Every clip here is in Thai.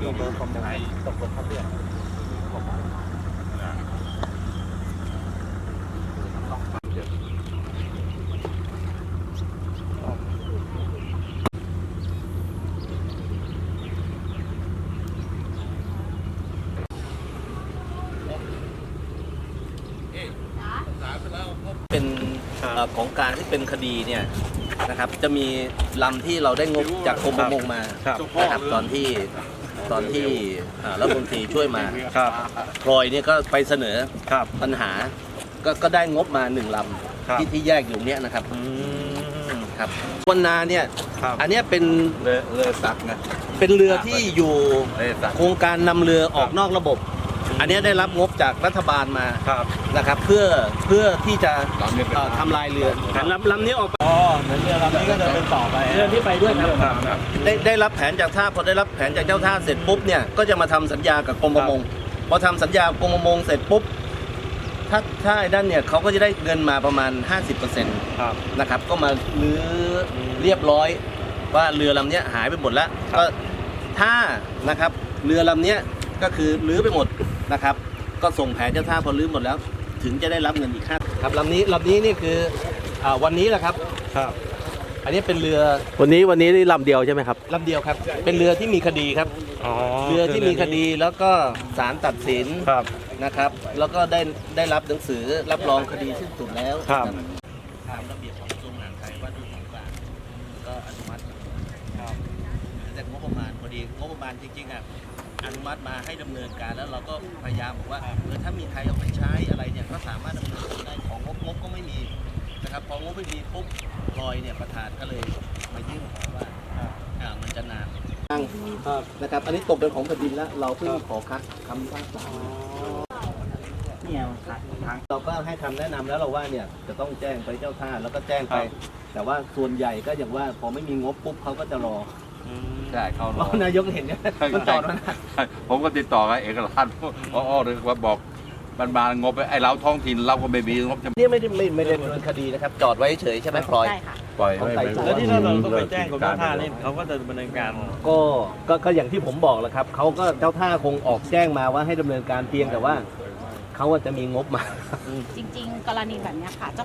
ตกลงตกลงครับเรือเป็นของกลารที่เป็นคดีเนี่ยนะครับ จะมีลำที่เราได้งบจากกรมประมงมานะครับตอนที่ ตอนที่เอ่อรัฐมนตรีช่วยมาครับพลอยเนี่ยก็ไปเสนอครับ ปัญหาก็ก็ได้งบมาหนึ่งลครับำที่ที่แยกอยู่เนี่ยนะครับอืมครับวันนาเนี่ยครับอันเนี้ยเป็นเรือเรือสักนะเป็นเรือที่อยู่เรือสักโครงการนำเรือออกนอกระบบ อันเนี้ยได้รับงบจากรัฐบาลมาครับนะครับเพื่อเพื่อที่จะลำนี้เป็นเอ่อทำลายเรือลำลำนี้ออกไปอ๋อเหมือนเรือลำนี้ก็จะเป็นต่อไปเรือที่ไปด้วยครับครับครับ ได้ได้รับแผนจากท่าพอได้รับแผนจากเจ้าท่าเสร็จปุ๊บเนี่ยก็จะมาทำสัญญากับกรมประมงพอทำสัญญากับกรมประมงเสร็จปุ๊บถ้าถ้าไอ้ด้านเนี่ยเขาก็จะได้เงินมาประมาณ 50%ครับ นะครับก็มาลื้อเรียบร้อยว่าเรือลำเนี้ยหายไปหมดแล้วครับก็ถ้านะครับเรือลำเนี้ย ก็คือลื้อไปหมดนะครับ ก็ส่งแผนเจ้าท่าพอลื้อหมดแล้ว ถึงจะได้รับเงินอีกค่าครับลำนี้ลำนี้นี่คืออาวันนี้แหละครับ ครับ อันนี้เป็นเรือวันนี้วันนี้ลำเดียวใช่ไหมครับลำเดียวครับ เป็นเรือที่มีคดีครับ อ๋อเรือที่มีคดีแล้วก็ศาลตัดสินครับ นะครับ แล้วก็ได้ได้รับหนังสือรับรองคดีสิ้นสุดแล้วครับ ตามระเบียบของกระทรวงมหาดไทยว่าด้วยของกลางก็อนุมัติแต่งบประมาณพอดีงบประมาณจริงๆอะ อนุมัติมาให้ดำเนินการแล้วเราก็พยายามบอกว่าเออถ้ามีใครเอาไปใช้อะไรเนี่ยก็สามารถดำเนินการได้ของงบงบก็ไม่มีนะครับพองบไม่มีปุ๊บลอยเนี่ยประธานก็เลยมายื่นขอว่าอ่ามันจะนานนะครับ อันนี้ตกเป็นของแผ่นดินแล้วเราเพิ่งขอคัดคำพิพากษาเนี่ยเราก็ให้คำแนะนำแล้วเราว่าเนี่ยจะต้องแจ้งไปเจ้าท่าแล้วก็แจ้งไปแต่ว่าส่วนใหญ่ก็อย่างว่าพอไม่มีงบปุ๊บเขาก็จะรอ ใช่เขาเพรอราะนายกเห็นเนี่ยมันจอดมานะใช่ผมก็ติดต่อกับเอกราชพอเลยว่าบอกบานบานงบไปไอ้เราท้องถิ่นเราก็ไม่มีงบจะนี่ไม่ได้ไม่ไม่ได้ดำเนินคดีนะครับ จอดไว้เฉยใช่ไหมพลอย ใช่ค่ะ ปล่อยของไม่ไต่ไม่สวนแล้วที่เราเราต้องไปแจ้งกรมเจ้าท่านี่เขาก็จะดำเนินการก็ก็ก็อย่างที่ผมบอกแหละครับเขาก็เจ้าท่าคงออกแจ้งมาว่าให้ดำเนินการเพียงแต่ว่า เขาอะจะมีงบมา จริง ๆ กรณีแบบเนี้ยค่ะเจ้า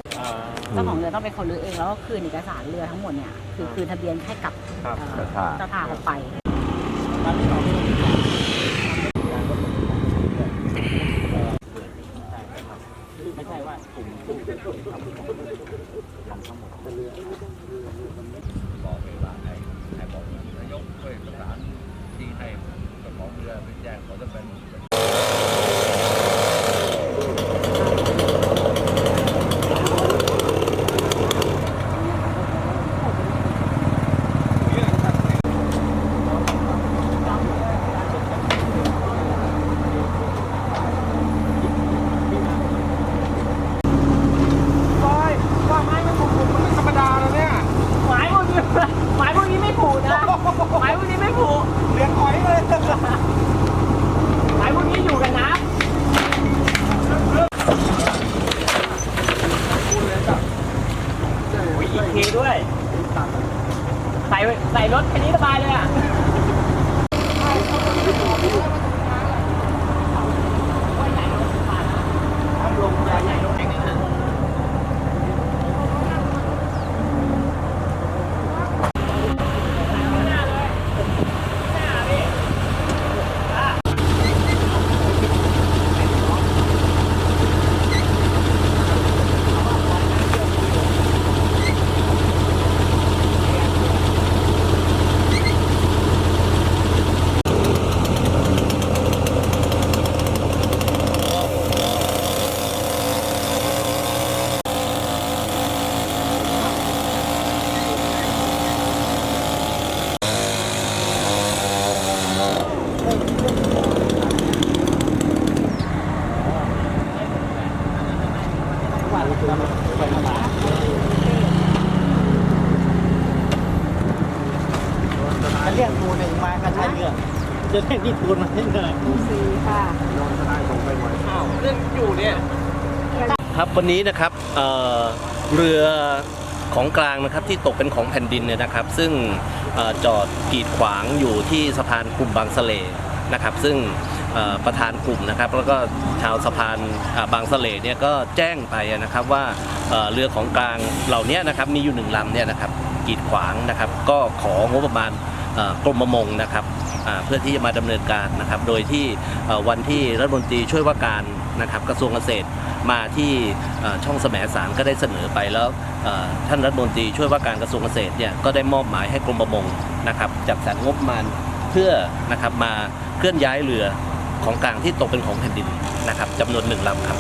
เจ้าของเรือต้องเป็นคนรื้อเองแล้วก็คืนเอกสารเรือทั้งหมดเนี่ยคือคืนทะเบียนให้กับครับ เอ่อเจ้าท่าเจ้าท่าเขาไป ไม่ใช่ว่ากลุ่มผู้ทำทั้งหมดบอกเวลาให้ให้บอกนายกช่วยประสานที่ให้เจ้าของเรือไปแจ้งเขาจะเป็น หมายพวกนี้หมายพวกนี้ไม่ผูกนะ หมายพวกนี้ไม่ผูกเรียงหอยเลยหมายพวกนี้อยู่กับน้ำอีกทีด้วย ใส่ใส่รถแค่นี้สบายเลยอะ จะเรียกครูหนึ่งมาก็ใช้เรื่องจะเรียกที่คูณมาให้เลยสีค่ะอ้าวเรื่องอยู่เนี่ยครับวันนี้นะครับเอ่อเรือของกลางนะครับที่ตกเป็นของแผ่นดินเนี่ยนะครับ ซึ่งอจอดกีดขวางอยู่ที่สะพานกลุ่มบางสะเล นะครับ ซึ่งประธานกลุ่มนะครับ แล้วก็ชาวสะพานบางสะเลเนี่ยก็แจ้งไปนะครับว่าเรือของกลางเหล่านี้นะครับมีอยู่หนึ่งลำเนี่ยนะครับกีดขวางนะครับ ก็ของบประมาณกรมประมงนะครับเพื่อที่จะมาดำเนินการนะครับ โดยที่วันที่รัฐมนตรีช่วยว่าการนะครับกระทรวงเกษตรมาที่ช่องแสมสารก็ได้เสนอไปแล้วท่านรัฐมนตรีช่วยว่าการกระทรวงเกษตรเนี่ยก็ได้มอบหมายให้กรมประมงนะครับจัดสรรงบประมาณ เพื่อนะครับมาเคลื่อนย้ายเรือของกลางที่ตกเป็นของแผ่นดินนะครับจำนวนหนึ่งลำครับ